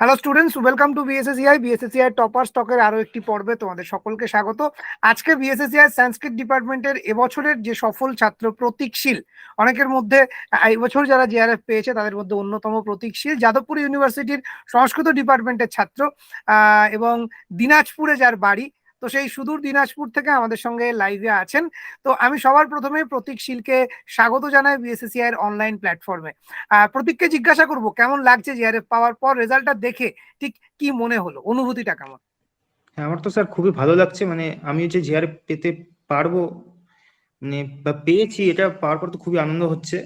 Hello students welcome to BSACI BSACI topper স্টকের আরও একটি পর্বে তোমাদের সকলকে স্বাগত। আজকে বিএসএসিআই সংস্কৃত ডিপার্টমেন্টের এবছরের যে সফল ছাত্র প্রতীকশীল, অনেকের মধ্যে এই বছর যারা জিআরএফ পেয়েছে তাদের মধ্যে অন্যতম প্রতীকশীল যাদবপুর ইউনিভার্সিটির সংস্কৃত ডিপার্টমেন্টের ছাত্র এবং দিনাজপুরে যার বাড়ি তো সেই সুদূর দিনাজপুর থেকে আমাদের সঙ্গে লাইভে আছেন। তো আমি সবার প্রথমে প্রতীকশীলকে স্বাগত জানাই বিএসএসিআই এর অনলাইন প্ল্যাটফর্মে প্রতীককে জিজ্ঞাসা করব কেমন লাগছে জিআরএফ পাওয়ার পর রেজাল্টটা দেখে ঠিক কি মনে হলো? অনুভূতিটা কেমন? হ্যাঁ আমার তো স্যার খুবই ভালো লাগছে মানে আমি যে জিআর পেতে পারব মানে বা পেয়েছি এটা পাওয়ার পর তো খুবই আনন্দ হচ্ছে।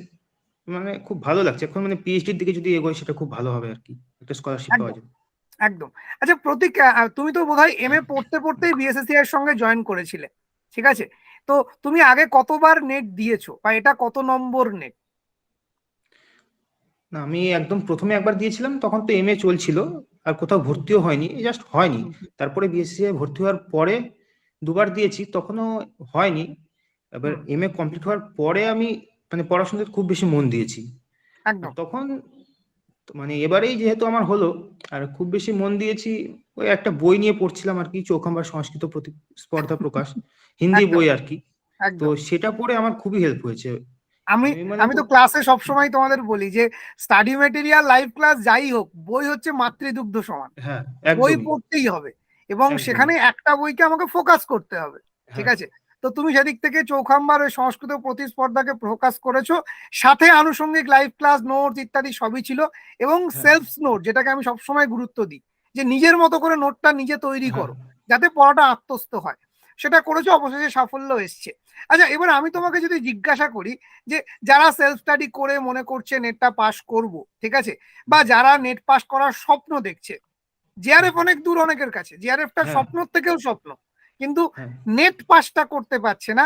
মানে খুব ভালো লাগছে। এখন মানে পিএইচডির দিকে যদি এগোয় সেটা খুব ভালো হবে আর কি। একটা স্কলারশিপ পাওয়া। যাবে একদম। আচ্ছা প্রতীক তুমি তো বোধহয় এম এ পড়তে পড়তেই বিএসএসসি এর সঙ্গে জয়েন করেছিলে ঠিক আছে? তো তুমি আগে কতবার নেট দিয়েছ বা এটা কত নম্বর নেট না আমি একদম প্রথমে একবার দিয়েছিলাম তখন তো এমএ চলছিল আর কোথাও ভর্তিও হয়নি জাস্ট হয়নি। তারপরে বিএসসি ভর্তি হওয়ার পরে দুবার দিয়েছি তখনও হয়নি। এবার এম এ কমপ্লিট হওয়ার পরে আমি মানে পড়াশোনাতে খুব বেশি মন দিয়েছি। তখন তো মানে এবারেই যেহেতু আমার হলো আর খুব বেশি মন দিয়েছি ওই একটা বই নিয়ে পড়ছিলাম আর কি চৌখাম্বার সংস্কৃত প্রতিস্পর্ধা প্রকাশ হিন্দি বই আর কি। তো সেটা পড়ে আমার খুবই হেল্প হয়েছে। আমি আমি মানে তো খুব- ক্লাসে সবসময় তোমাদের বলি যে স্টাডি মেটেরিয়াল লাইভ ক্লাস যাই হোক বই হচ্ছে মাতৃদুগ্ধ সমান। হ্যাঁ বই পড়তেই হবে। এবং সেখানে একটা বইকে আমাকে ফোকাস করতে হবে। ঠিক হ্যাঁ, আছে? তো তুমি সেদিক থেকে চৌখাম্বার ওই সংস্কৃত প্রতিস্পর্ধাকে প্রকাশ করেছ। সাথে আনুষঙ্গিক লাইভ ক্লাস নোটস ইত্যাদি সবই ছিল এবং হ্যাঁ। সেলফ নোট যেটাকে আমি সবসময় গুরুত্ব দিই। যে নিজের মতো করে নোটটা নিজে তৈরি হ্যাঁ, করো যাতে পড়াটা আত্মস্থ হয়। সেটা করেছ অবশেষে সাফল্য এসছে। আচ্ছা এবার আমি তোমাকে যদি জিজ্ঞাসা করি যে যারা সেলফ স্টাডি করে মনে করছে নেটটা পাস করব ঠিক আছে? বা যারা নেট পাস করার স্বপ্ন দেখছে জিআরএফ অনেক দূর অনেকের কাছে। জিআরএফটা হ্যাঁ। স্বপ্ন থেকেও স্বপ্ন। কিন্তু হ্যাঁ। নেট পাসটা করতে পারছে না।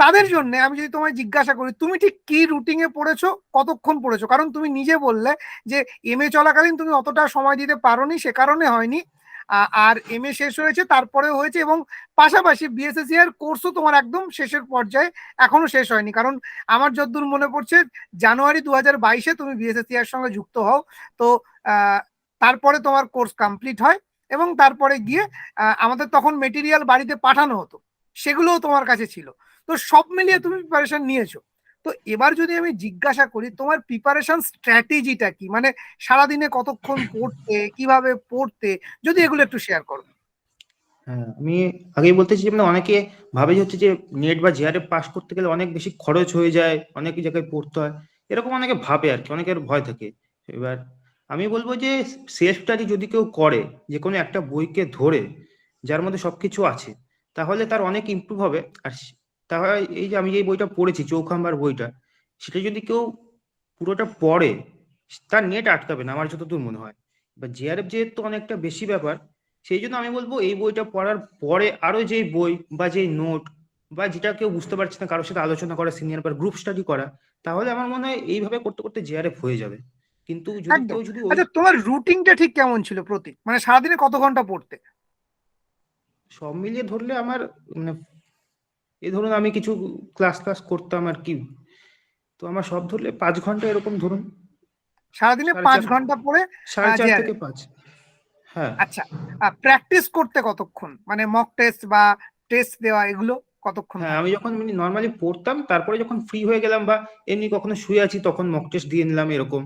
তাদের জন্য আমি যদি তোমায় জিজ্ঞাসা করি তুমি ঠিক কি রুটিনে পড়েছো কতক্ষণ পড়েছো? কারণ তুমি নিজে বললে যে এম এ চলাকালীন তুমি অতটা সময় দিতে পারোনি সে কারণে হয়নি। আর এম এ শেষ হয়েছে তারপরেও হয়েছে এবং পাশাপাশি বিএসএসসি এর কোর্সও তোমার একদম শেষের পর্যায়ে এখনও শেষ হয়নি। কারণ আমার যতদূর মনে পড়ছে জানুয়ারি দু হাজার বাইশে তুমি বিএসএসসি এর সঙ্গে যুক্ত হও। তো তারপরে তোমার কোর্স কমপ্লিট হয়। এবং তারপরে গিয়ে আমাদের তখন মেটেরিয়াল বাড়িতে পাঠানো হতো। সেগুলোও তোমার কাছে ছিল। তো সব মিলিয়ে তুমি প্রিপারেশন নিয়েছো। তো এবার যদি আমি জিজ্ঞাসা করি তোমার প্রিপারেশন স্ট্র্যাটেজিটা কি? মানে সারাদিনে কতক্ষণ পড়তে কীভাবে পড়তে? যদি এগুলো একটু শেয়ার করো। হ্যাঁ আমি আগেই বলতেছি যে মানে অনেকে ভাবে যে হচ্ছে যে নেট বা জিআরএফ পাস করতে গেলে অনেক বেশি খরচ হয়ে যায় অনেক জায়গায় পড়তে হয়। এরকম অনেকে ভাবে আর কি অনেকের ভয় থাকে। এবার আমি বলব যে সেলফ স্টাডি যদি কেউ করে, যে কোনো একটা বইকে ধরে, যার মধ্যে সবকিছু আছে, তাহলে তার অনেক ইমপ্রুভ হবে। আর তাহলে এই যে আমি যে বইটা পড়েছি, চৌখাম্বার বইটা, সেটা যদি কেউ পুরোটা পড়ে, তার নেট আটকাবে না, আমার যতদূর মনে হয়। বা জিআরএফ যেহেতু অনেকটা বেশি ব্যাপার, সেই জন্য আমি বলব এই বইটা পড়ার পরে আরও যে বই বা যে নোট বা যেটা কেউ বুঝতে পারছে না, কারোর সাথে আলোচনা করা সিনিয়র বা গ্রুপ স্টাডি করা, তাহলে আমার মনে হয় এইভাবে করতে করতে জিআরএফ হয়ে যাবে। কিন্তু যদি কেউ যদি আচ্ছা তোমার রুটিনটা ঠিক কেমন ছিল প্রতি? মানে সারাদিনে কত ঘণ্টা পড়তে? সব মিলিয়ে ধরলে আমার মানে এই ধরুন আমি কিছু ক্লাস ক্লাস করতাম আর কি। তো আমার সব ধরলে পাঁচ ঘণ্টা এরকম ধরুন। সারাদিনে পাঁচ ঘণ্টা পড়ে? সাড়ে আহ, চার থেকে পাঁচ। হ্যাঁ। আচ্ছা প্র্যাকটিস করতে কতক্ষণ? মানে মক টেস্ট বা টেস্ট দেওয়া এগুলো কতক্ষণ হ্যাঁ আমি যখন নর্মালি পড়তাম তারপরে যখন ফ্রি হয়ে গেলাম বা এমনি কখনো শুয়ে আছি তখন মক টেস্ট দিয়ে নিলাম এরকম।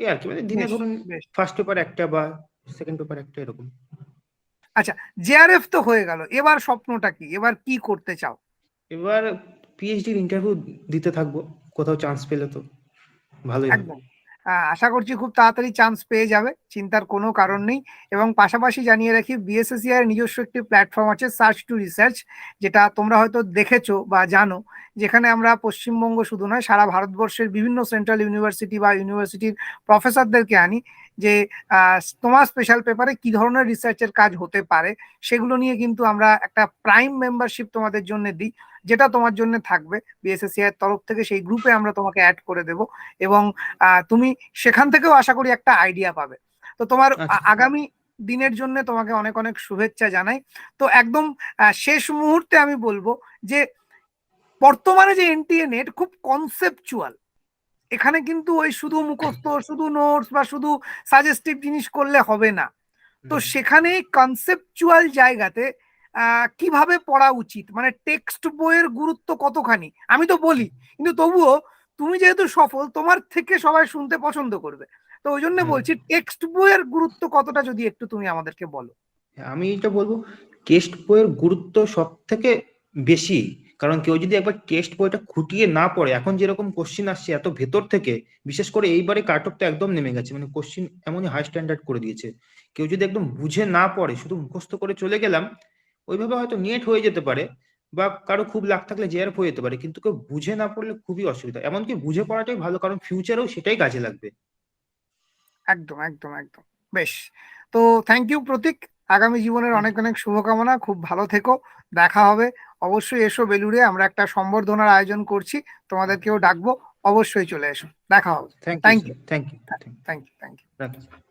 এই আর কি মানে দিনে ধরুন। ফার্স্ট পেপার একটা বা সেকেন্ড পেপার একটা এরকম। আচ্ছা জেআরএফ তো হয়ে গেল এবার স্বপ্নটা কি? এবার কি করতে চাও? এবার পিএইচডির ইন্টারভিউ দিতে থাকব কোথাও চান্স পেলে তো ভালোই একদম। আশা করছি খুব তাড়াতাড়ি চান্স পেয়ে যাবে, চিন্তার কোনো কারণ নেই। এবং পাশাপাশি জানিয়ে রাখি বিএসএসসি এর নিজস্ব একটি প্ল্যাটফর্ম আছে সার্চ টু রিসার্চ যেটা তোমরা হয়তো দেখেছ বা জানো, যেখানে আমরা পশ্চিমবঙ্গ শুধু নয়, সারা ভারতবর্ষের বিভিন্ন সেন্ট্রাল ইউনিভার্সিটি বা ইউনিভার্সিটির প্রফেসরদেরকে আনি, যে তোমার স্পেশাল পেপারে কি ধরনের রিসার্চের কাজ হতে পারে, সেগুলো নিয়ে কিন্তু আমরা একটা প্রাইম মেম্বারশিপ তোমাদের জন্য দিই। যেটা তোমার জন্য থাকবে। বিএসএসসি এর তরফ থেকে সেই গ্রুপে আমরা তোমাকে অ্যাড করে দেব এবং তুমি সেখান থেকেও আশা করি একটা আইডিয়া পাবে। তো তোমার আচ্ছা। আগামী দিনের জন্য তোমাকে অনেক অনেক শুভেচ্ছা জানাই। তো একদম শেষ মুহূর্তে আমি বলব যে বর্তমানে যে এনটিএ নেট খুব কনসেপচুয়াল এখানে কিন্তু ওই শুধু মুখস্থ শুধু নোটস বা শুধু সাজেস্টিভ জিনিস করলে হবে না। তো। সেখানে কনসেপচুয়াল জায়গাতে কীভাবে পড়া উচিত? মানে টেক্সট বইয়ের গুরুত্ব কতখানি? আমি তো বলি কিন্তু তবুও তুমি যেহেতু সফল তোমার থেকে সবাই শুনতে পছন্দ করবে। তো ওই জন্য বলছি টেক্সট বইয়ের গুরুত্ব কতটা যদি একটু তুমি আমাদেরকে বলো? আমি এটা বলব টেক্সট বইয়ের গুরুত্ব সব থেকে বেশি। কারণ কেউ যদি একবার টেক্সট বইটা খুঁটিয়ে না পড়ে এখন যেরকম কোশ্চিন আসছে এত ভেতর থেকে বিশেষ করে এইবারে কাট অফ তো একদম নেমে গেছে মানে কোশ্চিন এমনই হাই স্ট্যান্ডার্ড করে দিয়েছে। কেউ যদি একদম বুঝে না পড়ে শুধু মুখস্থ করে চলে গেলাম ওইভাবে হয়তো নেট হয়ে যেতে পারে বা কারও খুব লাগ থাকলে জেআরএফ হয়ে যেতে পারে কিন্তু কেউ বুঝে না পড়লে খুবই অসুবিধা। এমনকি বুঝে পড়াটাই ভালো কারণ ফিউচারেও সেটাই কাজে লাগবে। একদম একদম একদম। বেশ। তো থ্যাংক ইউ প্রতীক। আগামী জীবনের অনেক অনেক শুভকামনা। খুব ভালো থেকো। দেখা হবে। অবশ্যই এসো বেলুড়ে। আমরা একটা সম্বর্ধনার আয়োজন করছি। তোমাদেরকেও ডাকবো। অবশ্যই চলে এসো। দেখা হবে। Thank you thank you thank you thank you